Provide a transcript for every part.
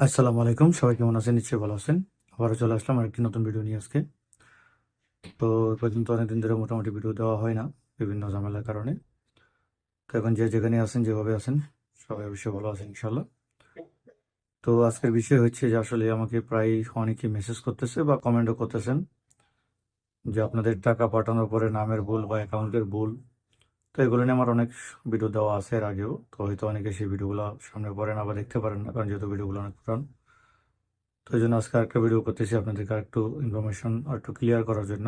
আসসালামু আলাইকুম। সবাই কেমন আছেন? নিশ্চয়ই ভালো আছেন। আবারও চলে আসলাম আরেকটি নতুন ভিডিও নিয়ে আজকে। তো এ পর্যন্ত অনেকদিন ধরে মোটামুটি ভিডিও দেওয়া হয় না, বিভিন্ন ঝামেলার কারণে। তো এখন যে যেখানে আছেন, যেভাবে আছেন, সবাই অবশ্যই ভালো আছেন ইনশাল্লাহ তো আজকের বিষয় হচ্ছে যে আসলে আমাকে প্রায় অনেকে মেসেজ করতেছে বা কমেন্টও করতেছেন যে আপনাদের টাকা পাঠানোর পরে নামের ভুল বা অ্যাকাউন্টের ভুল তো এগুলো নিয়ে আমার অনেক ভিডিও দেওয়া আছে এর আগেও। তো হয়তো অনেকে সেই ভিডিওগুলো সামনে পড়েন, আবার দেখতে পারেন না, কারণ যেহেতু ভিডিওগুলো অনেক পুরান। তো এই জন্য আজকে আরেকটা ভিডিও করতেছি আপনাদেরকে একটু ইনফরমেশন একটু ক্লিয়ার করার জন্য।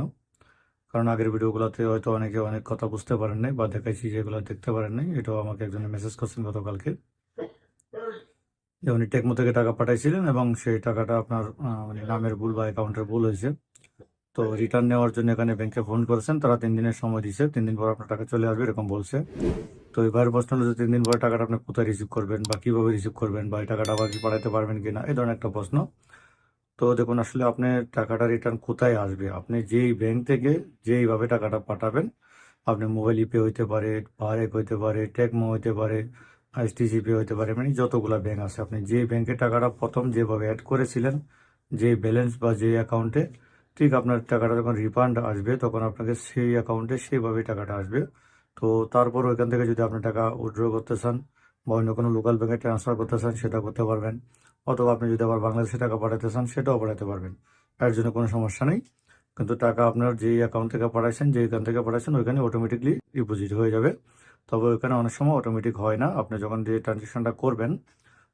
কারণ আগের ভিডিওগুলোতে হয়তো অনেকে অনেক কথা বুঝতে পারেন নাই বা দেখাইছি যেগুলো দেখতে পারেন নাই। এটাও আমাকে একজন মেসেজ করছেন গতকালকে। যে উনি টেকমো থেকে টাকা পাঠাইছিলেন এবং সেই টাকাটা আপনার মানে নামের ভুল বা অ্যাকাউন্টের ভুল হয়েছে। তো রিটার্ন নেওয়ার জন্য এখানে ব্যাংকে ফোন করেছেন, তারা তিন দিনের সময় দিয়েছে তিন দিন পর আপনার টাকা চলে আসবে এরকম বলছে। তো এবার প্রশ্ন হলো যে তিন দিন পরে টাকাটা আপনি কোথায় রিসিভ করবেন বা কীভাবে রিসিভ করবেন বা এই টাকাটা আবার কি পাঠাতে পারবেন কিনা, এই ধরনের একটা প্রশ্ন। তো দেখুন, আসলে আপনার টাকাটা রিটার্ন কোথায় আসবে? আপনি যেই ব্যাংক থেকে যেইভাবে টাকাটা পাঠাবেন, আপনি মোবাইল ইপে হইতে পারে পারেক হইতে পারে টেকমো হইতে পারে এসটিসিপি হইতে পারে মানে যতগুলা ব্যাংক আছে, আপনি যে ব্যাংকে টাকাটা প্রথম যেভাবে অ্যাড করেছিলেন যে ব্যালেন্স বা যে অ্যাকাউন্টে ঠিক আপনার টাকাটা যখন রিফান্ড আসবে, তখন আপনাকে সেই অ্যাকাউন্টে সেইভাবেই টাকাটা আসবে। তো তারপর ওইখান থেকে যদি আপনি টাকা উইথড্র করতে চান বা অন্য কোনো লোকাল ব্যাংকে ট্রান্সফার করতে চান, সেটা করতে পারবেন। অথবা আপনি যদি আবার বাংলাদেশে টাকা পাঠাতে চান, সেটাও পাঠাতে পারবেন। এর জন্য কোনো সমস্যা নেই। কিন্তু টাকা আপনার যেই অ্যাকাউন্ট থেকে পাঠাইছেন যে অ্যাকাউন্ট থেকে পাঠাইছেন, ওইখানে অটোমেটিকলি ডিপোজিট হয়ে যাবে। তবে ওইখানে অনেক সময় অটোমেটিক হয় না। আপনি যখন যে ট্রানজেকশনটা করবেন,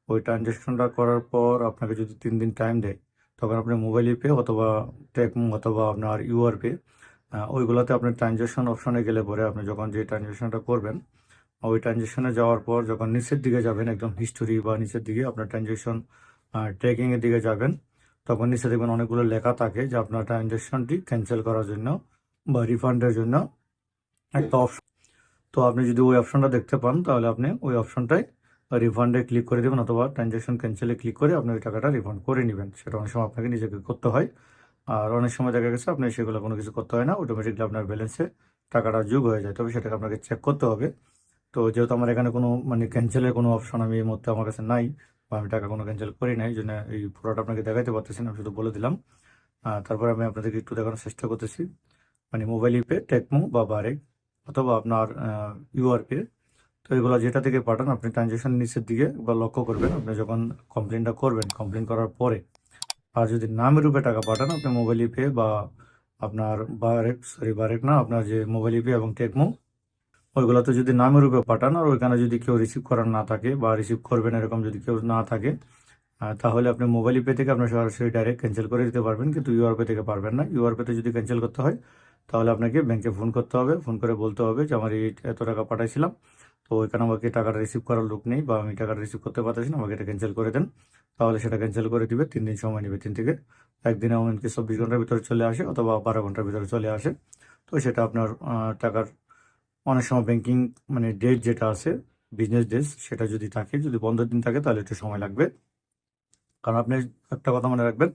ওই ট্রানজেকশনটা করার পর আপনাকে যদি তিন দিন টাইম দেয় তখন আপনি মোবাইল পে অথবা টেকমো অথবা আপনার ইউআর পে ওইগুলোতে আপনি ট্রানজেকশন অপশনে গেলে পরে আপনি যখন যে ট্রানজেকশনটা করবেন, ওই ট্রানজেকশনে যাওয়ার পর যখন নিচের দিকে যাবেন, একদম হিস্টোরি বা নিচের দিকে আপনার ট্রানজেকশন ট্রেকিং এর দিকে যাবেন, তখন নিচে দেখবেন অনেকগুলো লেখা থাকে যে আপনার ট্রানজেকশনটি ক্যান্সেল করার জন্য বা রিফান্ডের জন্য একটা অপশন তো আপনি যদি ওই অপশনটা দেখতে পান, তাহলে আপনি ওই অপশনটায় রিফান্ডে ক্লিক করে দেবেন অথবা ট্রানজেকশন ক্যান্সেলে ক্লিক করে আপনি ওই টাকাটা রিফান্ড করে নেবেন। সেটা অনেক সময় আপনাকে নিজেকে করতে হয়। আর অনেক সময় দেখা গেছে আপনি সেগুলো কোনো কিছু করতে হয় না অটোমেটিকলি আপনার ব্যালেন্সে টাকাটা যোগ হয়ে যায়। তবে সেটাকে আপনাকে চেক করতে হবে। তো যেহেতু আমার এখানে কোনো মানে ক্যান্সেলের কোনো অপশন আমি এই মুহূর্তে আমার কাছে নাই বা আমি টাকা কোনো ক্যান্সেল করি নাই জন্য এই পুরোটা আপনাকে দেখাইতে পারতেছি না, আমি শুধু বলে দিলাম। তারপরে আমি আপনাদেরকে একটু দেখানোর চেষ্টা করতেছি। মানে মোবাইল ইপে টেকমো বা বারেক অথবা আপনার ইউআর পে তো এগুলো যেটা থেকে পাঠান, আপনি ট্রানজেকশন নিচের দিকে বা লক্ষ্য করবেন, আপনি যখন কমপ্লেনটা করবেন কমপ্লেন করার পরে আর যদি নামের রূপে টাকা পাঠান, আপনি মোবাইল পে বা আপনার বারেক সরি বারেক না, আপনার যে মোবাইল পে এবং টেকমো ওইগুলোতে যদি নামের রূপে পাঠান আর ওইখানে যদি কেউ রিসিভ করার না থাকে বা রিসিভ করবেন এরকম যদি কেউ না থাকে তাহলে আপনি মোবাইল পে থেকে আপনার সরাসরি ডাইরেক্ট ক্যান্সেল করে দিতে পারবেন, কিন্তু ইউআর পে থেকে পারবেন না। ইউআর পেতে যদি ক্যান্সেল করতে হয়, তাহলে আপনাকে ব্যাংকে ফোন করতে হবে ফোন করে বলতে হবে যে, আমার এই এত টাকা পাঠাইছিলাম। তো এখানে আমাকে টাকাটা রিসিভ করার লোক নেই বা আমি টাকাটা রিসিভ করতে পারতেছি না, আমাকে এটা ক্যান্সেল করে দেন। তাহলে সেটা ক্যান্সেল করে দিবে, তিন দিন সময় নেবে তিন থেকে। একদিনে এমনকি চব্বিশ ঘণ্টার ভিতরে চলে আসে অথবা বারো ঘণ্টার ভিতরে চলে আসে। তো সেটা আপনার টাকার অনেক সময় ব্যাংকিং মানে ডেট যেটা আছে বিজনেস ডেজ সেটা যদি থাকে, যদি বন্ধ দিন থাকে, তাহলে একটু সময় লাগবে। কারণ আপনি একটা কথা মনে রাখবেন,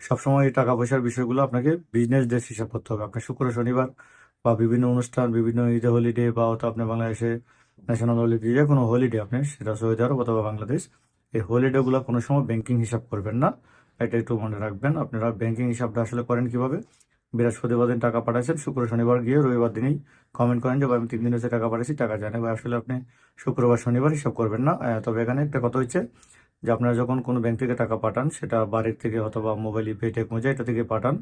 সবসময় এই টাকা পয়সার বিষয়গুলো আপনাকে বিজনেস ডেস হিসাব করতে হবে। আপনার শুক্র, শনিবার বা বিভিন্ন অনুষ্ঠান, বিভিন্ন ঈদে হলিডে বা হয়তো আপনি বাংলাদেশে ন্যাশনাল হলিডে যে কোনো হলিডে আপনি সেটা সৌদি আরব অথবা বাংলাদেশ, এই হলিডেগুলো কোনো সময় ব্যাংকিং হিসাব করবেন না। এটা একটু মনে রাখবেন, আপনারা ব্যাংকিং হিসাবটা আসলে করেন কীভাবে? বৃহস্পতিবার দিন টাকা পাঠাচ্ছেন শুক্র শনিবার গিয়ে রবিবার দিনেই কমেন্ট করেন যে আমি তিন দিন হচ্ছে টাকা পাঠাচ্ছি টাকা যায় না। বা আসলে আপনি শুক্রবার, শনিবার হিসাব করবেন না। তবে এখানে একটা কথা হচ্ছে যে, আপনারা যখন কোনো ব্যাংক থেকে টাকা পাঠান, সেটা বাড়ির থেকে অথবা মোবাইল পে টেকমোজা এটা থেকে পাঠান।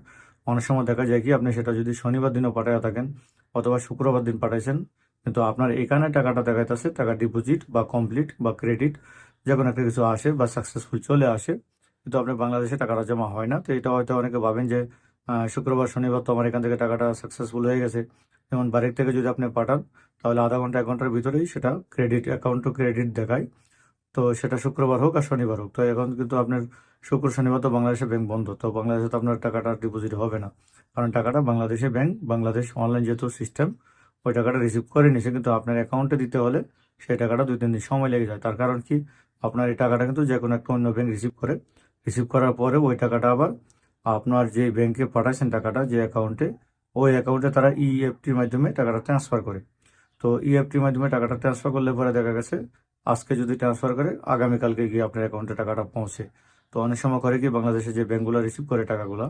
অনেক সময় দেখা যায় কি, আপনি সেটা যদি শনিবার দিনও পাঠায় থাকেন অথবা শুক্রবার দিন পাঠাইছেন কিন্তু আপনার এখানে টাকাটা দেখাইতেছে, টাকা ডিপোজিট বা কমপ্লিট বা ক্রেডিট যে কোনো একটা কিছু আসে বা সাকসেসফুল চলে আসে, কিন্তু আপনার বাংলাদেশে টাকাটা জমা হয় না। তো এটা হয়তো অনেকে ভাবেন যে শুক্রবার, শনিবার তো আমার এখান থেকে টাকাটা সাকসেসফুল হয়ে গেছে। যেমন বাড়ির থেকে যদি আপনি পাঠান, তাহলে আধা ঘণ্টা, এক ঘণ্টার ভিতরেই সেটা ক্রেডিট অ্যাকাউন্ট টু ক্রেডিট দেখায়। তো সেটা শুক্রবার হোক আর শনিবার হোক। তো এখন কিন্তু আপনার শুক্র, শনিবার তো বাংলাদেশে ব্যাংক বন্ধ, তো বাংলাদেশে তো আপনার টাকাটা ডিপোজিট হবে না। কারণ টাকাটা বাংলাদেশে ব্যাংক বাংলাদেশ অনলাইন যেহেতু সিস্টেম ওই টাকাটা রিসিভ করে নিছে, কিন্তু আপনার অ্যাকাউন্টে দিতে হলে সেই টাকাটা দুই, তিন দিন সময় লেগে যায়। তার কারণ কি? আপনার এই টাকাটা কিন্তু যে কোনো একটা অন্য ব্যাংক রিসিভ করে। রিসিভ করার পরে ওই টাকাটা আবার আপনার যে ব্যাংকে পাঠাচ্ছেন টাকাটা, যে অ্যাকাউন্টে ওই অ্যাকাউন্টে তারা ইএফটির মাধ্যমে টাকাটা ট্রান্সফার করে। তো ইএফটির মাধ্যমে টাকাটা ট্রান্সফার করলে পরে দেখা গেছে, আজকে যদি ট্রান্সফার করে, আগামীকালকে গিয়ে আপনার অ্যাকাউন্টে টাকাটা পৌঁছে। তো অনেক সময় করে কি, বাংলাদেশে যে ব্যাঙ্কগুলো রিসিভ করে টাকাগুলো,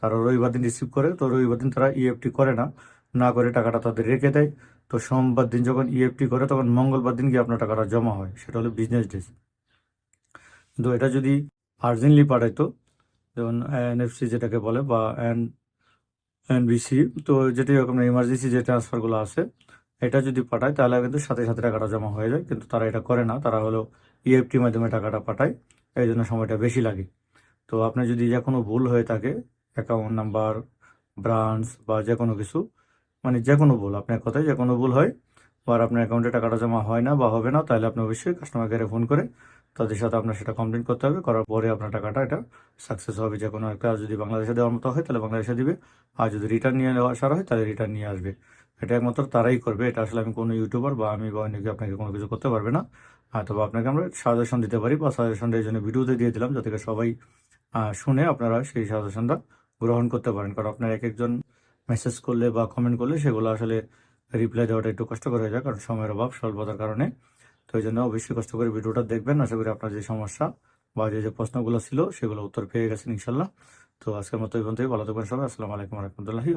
তারা রবিবার দিন রিসিভ করে, তো রবিবার দিন তারা ইএফটি করে না। না করে টাকাটা তাদের রেখে দেয়। তো সোমবার দিন যখন ইএফটি করে, তখন মঙ্গলবার দিন গিয়ে আপনার টাকাটা জমা হয়। সেটা হলো বিজনেস ডেজ কিন্তু এটা যদি আর্জেন্টলি পাঠাইতো যেমন এনএফসি যেটাকে বলে বা এন এনবিসি তো যেটি রকম ইমার্জেন্সি যে ট্রান্সফারগুলো আছে, এটা যদি পাঠায়, তাহলে কিন্তু সাথে সাথে টাকাটা জমা হয়ে যায়। কিন্তু তারা এটা করে না। তারা হলো ইএফটি মাধ্যমে টাকাটা পাঠায়। এই জন্য সময়টা বেশি লাগে। তো আপনার যদি যে কোনো ভুল হয়ে থাকে অ্যাকাউন্ট নাম্বার ব্রাঞ্চ বা যে কোনো কিছু মানে যে কোনো ভুল, আপনার কথায় যে কোনো ভুল হয় বা আপনার অ্যাকাউন্টে টাকাটা জমা হয় না বা হবে না, তাহলে আপনি অবশ্যই কাস্টমার কেয়ারে ফোন করে তাদের সাথে আপনার সেটা কমপ্লেন করতে হবে। করার পরে আপনার টাকাটা এটা সাকসেস হবে। যে কোনো একটা যদি বাংলাদেশে দেওয়ার মতো হয়, তাহলে বাংলাদেশে দিবে। আর যদি রিটার্ন নিয়ে আসার হয়, তাহলে রিটার্ন নিয়ে আসবে। এটা একমাত্র তারাই করবে। এটা আসলে আমি কোনো ইউটিউবার বা আমি বা অনেকে আপনাকে কোনো কিছু করতে পারবে না। হয়তো বা আপনাকে আমরা সাজেশন দিতে পারি বা সাজেশনটা এই জন্য ভিডিওতে দিয়ে দিলাম, যাতে সবাই শুনে আপনারা সেই সাজেশনটা গ্রহণ করতে পারেন। কারণ আপনার এক একজন মেসেজ করলে বা কমেন্ট করলে সেগুলো আসলে রিপ্লাই দেওয়াটা একটু কষ্ট করে যায়, কারণ সময়ের অভাব, স্বল্পতার কারণে। তো এই জন্য অবশ্যই কষ্ট করে ভিডিওটা দেখবেন। আশা করি আপনার যে সমস্যা বা যে যে প্রশ্নগুলো ছিল সেগুলো উত্তর পেয়ে গেছেন ইনশাল্লাহ। তো আজকের মতো এই পর্যন্তই। ভালো থাকবেন সবাই। আসসালামু আলাইকুম রহমতুল্লাহি